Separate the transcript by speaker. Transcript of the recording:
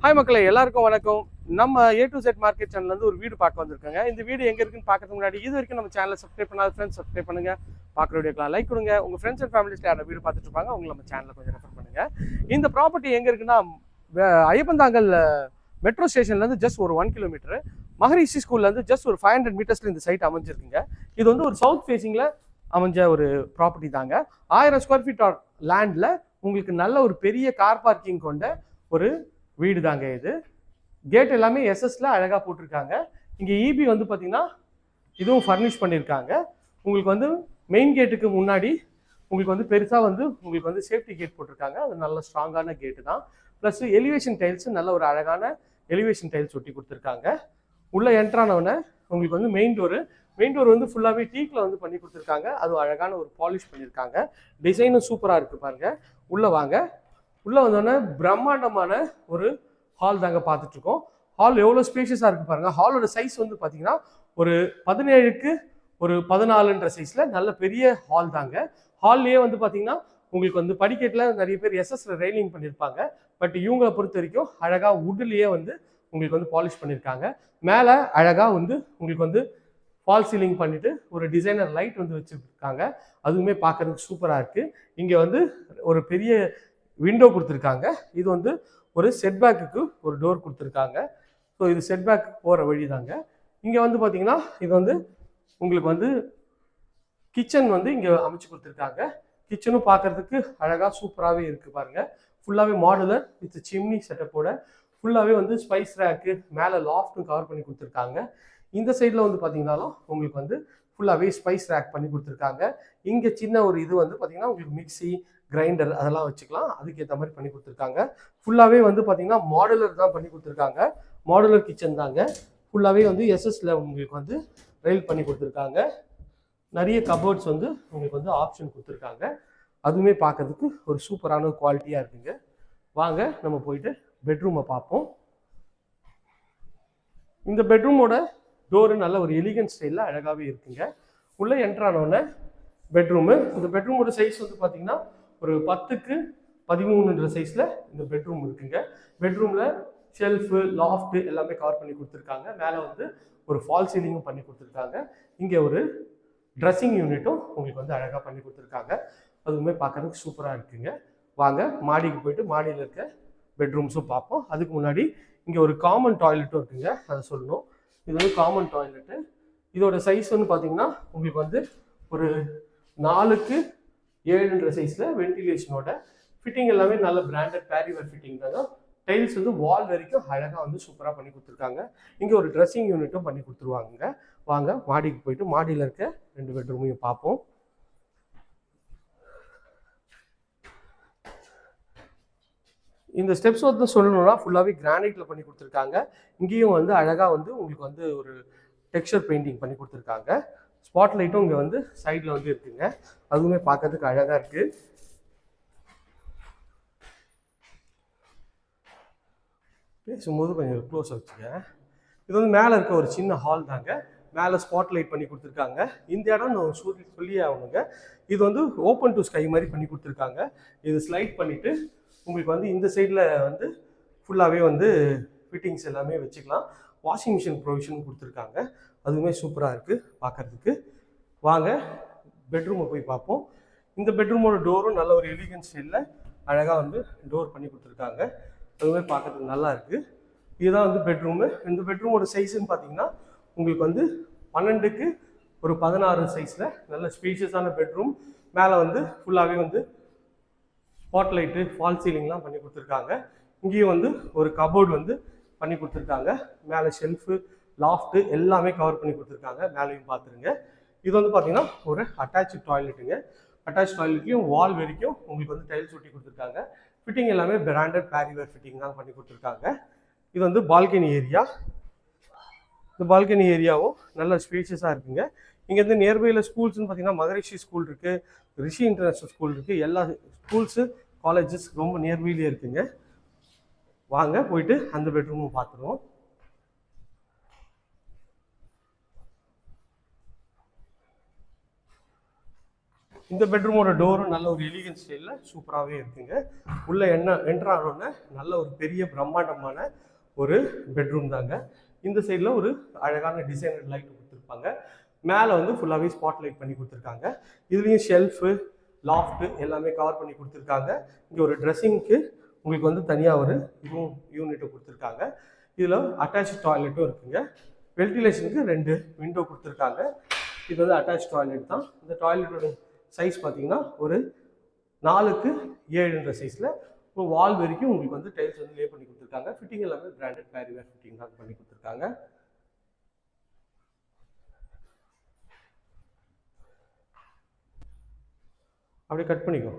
Speaker 1: Hi மக்களை எல்லாருக்கும் வணக்கம். நம்ம ஏ டு செட் மார்க்கெட் சேனல்லேருந்து ஒரு வீடு பார்க்க வந்திருக்காங்க. இந்த வீடு எங்கே இருக்குன்னு பார்க்கறதுக்கு முன்னாடி இது வரைக்கும் நம்ம சேனலை சப்ஸ்கிரைப் பண்ணாத ஃப்ரெண்ட்ஸ் சப்ஸ்கிரைப் பண்ணுங்க. பார்க்குற வீடியோக்கெலாம் லைக் கொடுங்க. உங்கள் ஃப்ரெண்ட்ஸ் அண்ட் ஃபேமிலிஸ்ல யாரும் வீடு பார்த்துட்டு இருப்பாங்க அவங்க நம்ம சேனலை கொஞ்சம் ரெஃபர் பண்ணுங்க. இந்த ப்ராப்பர்ட்டி எங்கே இருக்குன்னா ஐயப்பந்தாங்கல் மெட்ரோ ஸ்டேஷன்லேருந்து ஜஸ்ட் ஒரு ஒன் கிலோமீட்டர் மகரிஷி ஸ்கூல்லேருந்து ஜஸ்ட் ஒரு ஃபைவ் ஹண்ட்ரட் மீட்டர்ஸ்ல இந்த சைட் அமைஞ்சிருக்குங்க. இது வந்து ஒரு சவுத் ஃபேஸிங்கில் அமைஞ்ச ஒரு ப்ராப்பர்ட்டி தாங்க. ஆயிரம் ஸ்கொயர் ஃபீட் லேண்டில் உங்களுக்கு நல்ல ஒரு பெரிய கார் பார்க்கிங் கொண்ட ஒரு வீடு தாங்க இது. கேட் எல்லாமே எஸ்எஸ்ல அழகாக போட்டிருக்காங்க. இங்கே இபி வந்து பார்த்தீங்கன்னா இதுவும் ஃபர்னிஷ் பண்ணியிருக்காங்க உங்களுக்கு வந்து மெயின் கேட்டுக்கு முன்னாடி உங்களுக்கு வந்து பெருசாக வந்து உங்களுக்கு வந்து சேஃப்டி கேட் போட்டிருக்காங்க. அது நல்ல ஸ்ட்ராங்கான கேட்டு தான். ப்ளஸ் எலிவேஷன் டைல்ஸ் நல்ல ஒரு அழகான எலிவேஷன் டைல்ஸ் ஒட்டி கொடுத்துருக்காங்க. உள்ளே என்ட்ரானவுடனே உங்களுக்கு வந்து மெயின் டோரு மெயின் டோர் வந்து ஃபுல்லாகவே டீக்கில் வந்து பண்ணி கொடுத்துருக்காங்க. அது அழகான ஒரு பாலிஷ் பண்ணியிருக்காங்க டிசைனும் சூப்பராக இருக்குது பாருங்க. உள்ளே வாங்க. உள்ளே வந்தோடனே பிரம்மாண்டமான ஒரு ஹால் தாங்க பார்த்துட்ருக்கோம். ஹால் எவ்வளோ ஸ்பேஷியஸாக இருக்குது பாருங்கள் ஹாலோட சைஸ் வந்து பார்த்தீங்கன்னா ஒரு பதினேழுக்கு ஒரு பதினாலுன்ற சைஸில் நல்ல பெரிய ஹால் தாங்க. ஹால்லேயே வந்து பார்த்தீங்கன்னா உங்களுக்கு வந்து படிக்கட்டில் நிறைய பேர் எஸ்எஸ்ல ரெயிலிங் பண்ணியிருப்பாங்க பட் இவங்களை பொறுத்த வரைக்கும் அழகாக வுட்லேயே வந்து உங்களுக்கு வந்து பாலிஷ் பண்ணியிருக்காங்க மேலே அழகாக வந்து உங்களுக்கு வந்து ஃபால் சீலிங் பண்ணிவிட்டு ஒரு டிசைனர் லைட் வந்து வச்சுருக்காங்க. அதுவுமே பார்க்கறதுக்கு சூப்பராக இருக்குது இங்கே வந்து ஒரு பெரிய விண்டோ கொடுத்துருக்காங்க. இது வந்து ஒரு செட்பேக்குக்கு ஒரு டோர் கொடுத்துருக்காங்க. ஸோ இது செட்பேக் போகிற வழி தாங்க இங்கே வந்து பார்த்தீங்கன்னா இது வந்து உங்களுக்கு வந்து கிச்சன் வந்து இங்கே அமைச்சு கொடுத்துருக்காங்க. கிச்சனும் பார்க்கறதுக்கு அழகாக சூப்பராகவே இருக்குது பாருங்கள் ஃபுல்லாகவே மாடுலர் வித் சிம்னி செட்டப்போட ஃபுல்லாகவே வந்து ஸ்பைஸ் ரேக்கு மேலே லாஃப்ட்டும் கவர் பண்ணி கொடுத்துருக்காங்க. இந்த சைடில் வந்து பார்த்தீங்கன்னாலும் உங்களுக்கு வந்து ஃபுல்லாகவே ஸ்பைஸ் ரேக் பண்ணி கொடுத்துருக்காங்க. இங்கே சின்ன ஒரு இது வந்து பார்த்தீங்கன்னா உங்களுக்கு மிக்ஸி கிரைண்டர் அதெல்லாம் வச்சுக்கலாம். அதுக்கேற்ற மாதிரி பண்ணி கொடுத்துருக்காங்க. ஃபுல்லாகவே வந்து பார்த்தீங்கன்னா மாடுலர் தான் பண்ணி கொடுத்துருக்காங்க. மாடுலர் கிச்சன் தாங்க. ஃபுல்லாகவே வந்து எஸ்எஸ்ல உங்களுக்கு வந்து ரயில் பண்ணி கொடுத்துருக்காங்க. நிறைய கபோர்ட்ஸ் வந்து உங்களுக்கு வந்து ஆப்ஷன் கொடுத்துருக்காங்க. அதுவுமே பார்க்கறதுக்கு ஒரு சூப்பரான குவாலிட்டியாக இருக்குங்க. வாங்க நம்ம போயிட்டு பெட்ரூமை பார்ப்போம். இந்த பெட்ரூமோட டோரு நல்ல ஒரு எலிகன்ட் ஸ்டைலில் அழகாகவே இருக்குங்க. உள்ளே என்ட்ரானோடனே பெட்ரூமு இந்த பெட்ரூமோட சைஸ் வந்து பார்த்தீங்கன்னா ஒரு பத்துக்கு பதிமூணுன்ற சைஸில் இந்த பெட்ரூம் இருக்குங்க. பெட்ரூமில் ஷெல்ஃபு லாஃப்ட்டு எல்லாமே கவர் பண்ணி கொடுத்துருக்காங்க. மேலே வந்து ஒரு ஃபால் சீலிங்கும் பண்ணி கொடுத்துருக்காங்க. இங்கே ஒரு ட்ரெஸ்ஸிங் யூனிட்டும் உங்களுக்கு வந்து அழகாக பண்ணி கொடுத்துருக்காங்க. அதுவுமே பார்க்கறதுக்கு சூப்பராக இருக்குங்க. வாங்க மாடிக்கு போயிட்டு மாடியில் இருக்க பெட்ரூம்ஸும் பார்ப்போம். அதுக்கு முன்னாடி இங்கே ஒரு காமன் டாய்லெட்டும் இருக்குங்க. அதை சொல்லணும். இது வந்து காமன் டாய்லெட்டு இதோட சைஸ் வந்து பார்த்தீங்கன்னா உங்களுக்கு வந்து ஒரு நாலுக்கு ஏழுன்ற சைஸில் வென்டிலேஷனோட ஃபிட்டிங் எல்லாமே நல்ல பிராண்டட் பேரிவர் ஃபிட்டிங் தாங்க டைல்ஸ் வந்து வால் வரைக்கும் அழகாக வந்து சூப்பராக பண்ணி கொடுத்துருக்காங்க. இங்கே ஒரு ட்ரெஸ்ஸிங் யூனிட்டும் பண்ணி கொடுத்துருவாங்க. வாங்க மாடிக்கு போயிட்டு மாடியில் இருக்க ரெண்டு பெட்ரூமையும் பார்ப்போம். இந்த ஸ்டெப்ஸ் வந்து சொல்லணும்னா ஃபுல்லாகவே கிரானைட்டில் பண்ணி கொடுத்துருக்காங்க. இங்கேயும் வந்து அழகாக வந்து உங்களுக்கு வந்து ஒரு டெக்ஸ்சர் பெயிண்டிங் பண்ணி கொடுத்துருக்காங்க. ஸ்பாட் லைட்டும் இங்கே வந்து சைடில் வந்து இருக்குங்க. அதுவுமே பார்க்கறதுக்கு அழகாக இருக்குது பேசும்போது கொஞ்சம் க்ளோஸாக வச்சுக்க இது வந்து மேலே இருக்க ஒரு சின்ன ஹால் தாங்க. மேலே ஸ்பாட் லைட் பண்ணி கொடுத்துருக்காங்க. இந்த இடம் நான் சொல்லி சொல்லியே ஆகணுங்க. இது வந்து ஓப்பன் டு ஸ்கை மாதிரி பண்ணி கொடுத்துருக்காங்க. இது ஸ்லைட் பண்ணிவிட்டு உங்களுக்கு வந்து இந்த சைடில் வந்து ஃபுல்லாகவே வந்து ஃபிட்டிங்ஸ் எல்லாமே வச்சுக்கலாம். வாஷிங் மிஷின் ப்ரொவிஷன் கொடுத்துருக்காங்க. அதுவுமே சூப்பராக இருக்குது பார்க்கறதுக்கு வாங்க பெட்ரூமை போய் பார்ப்போம். இந்த பெட்ரூமோட டோரும் நல்ல ஒரு எலிகன்ஸ் இல்லை. அழகாக வந்து டோர் பண்ணி கொடுத்துருக்காங்க. அதுவுமே பார்க்கறதுக்கு நல்லா இருக்குது இதுதான் வந்து பெட்ரூமு. இந்த பெட்ரூமோட சைஸ்ன்னு பார்த்தீங்கன்னா உங்களுக்கு வந்து பன்னெண்டுக்கு ஒரு பதினாறு சைஸில் நல்ல ஸ்பேஷியஸான பெட்ரூம். மேலே வந்து ஃபுல்லாகவே வந்து ஸ்பாட் லைட்டு ஃபால் சீலிங்லாம் பண்ணி கொடுத்துருக்காங்க. இங்கேயும் வந்து ஒரு கபோர்டு வந்து பண்ணி கொடுத்துருக்காங்க. மேலே ஷெல்ஃபு லாஃப்ட்டு எல்லாமே கவர் பண்ணி கொடுத்துருக்காங்க. மேலேயும் பார்த்துருங்க இது வந்து பார்த்தீங்கன்னா ஒரு அட்டாச்சு டாய்லெட்டுங்க அட்டாச் டாய்லெட்லையும் வால் வரைக்கும் உங்களுக்கு வந்து டைல்ஸ் ஒட்டி கொடுத்துருக்காங்க. ஃபிட்டிங் எல்லாமே பிராண்டட் பேரிவேர் ஃபிட்டிங் தான் பண்ணி கொடுத்துருக்காங்க. இது வந்து பால்கனி ஏரியா இந்த பால்கனி ஏரியாவும் நல்ல ஸ்பேஷியஸாக இருக்குங்க. இங்கேருந்து நியர்பையில் ஸ்கூல்ஸ்னு பார்த்தீங்கன்னா மகரிஷி ஸ்கூல் இருக்குது ரிஷி இன்டர்நேஷ்னல் ஸ்கூல் இருக்குது எல்லா ஸ்கூல்ஸு காலேஜஸ் ரொம்ப நியர்பையிலே இருக்குங்க. வாங்க போயிட்டு அந்த பெட்ரூமும் பார்த்துருவோம் இந்த பெட்ரூமோட டோரும் நல்ல ஒரு எலிகன் ஸ்டைலில் சூப்பராகவே இருக்குங்க. உள்ளே என்ன என்ட்ரு ஆனோடனே நல்ல ஒரு பெரிய பிரம்மாண்டமான ஒரு பெட்ரூம் தாங்க. இந்த சைடில் ஒரு அழகான டிசைனர் லைட் கொடுத்துருப்பாங்க. மேலே வந்து ஃபுல்லாகவே ஸ்பாட் லைட் பண்ணி கொடுத்துருக்காங்க. இதுலேயும் ஷெல்ஃபு லாஃப்ட்டு எல்லாமே கவர் பண்ணி கொடுத்துருக்காங்க. இங்கே ஒரு ட்ரெஸ்ஸிங்க்கு உங்களுக்கு வந்து தனியாக ஒரு ரூம் யூனிட்டை கொடுத்துருக்காங்க. இதில் அட்டாச் டாய்லெட்டும் இருக்குங்க. வென்டிலேஷனுக்கு ரெண்டு விண்டோ கொடுத்துருக்காங்க. இது வந்து அட்டாச் டாய்லெட் தான். இந்த டாய்லெட்டோட சைஸ் பார்த்தீங்கன்னா ஒரு நாலுக்கு ஏழுன்ற சைஸில் ஒரு வால் வரைக்கும் உங்களுக்கு வந்து டைல்ஸ் வந்து லே பண்ணி கொடுத்துருக்காங்க. ஃபிட்டிங் எல்லாமே பிராண்டட் பேரிவேர் ஃபிட்டிங் தான் பண்ணி கொடுத்துருக்காங்க. அப்படியே கட் பண்ணிக்கோ.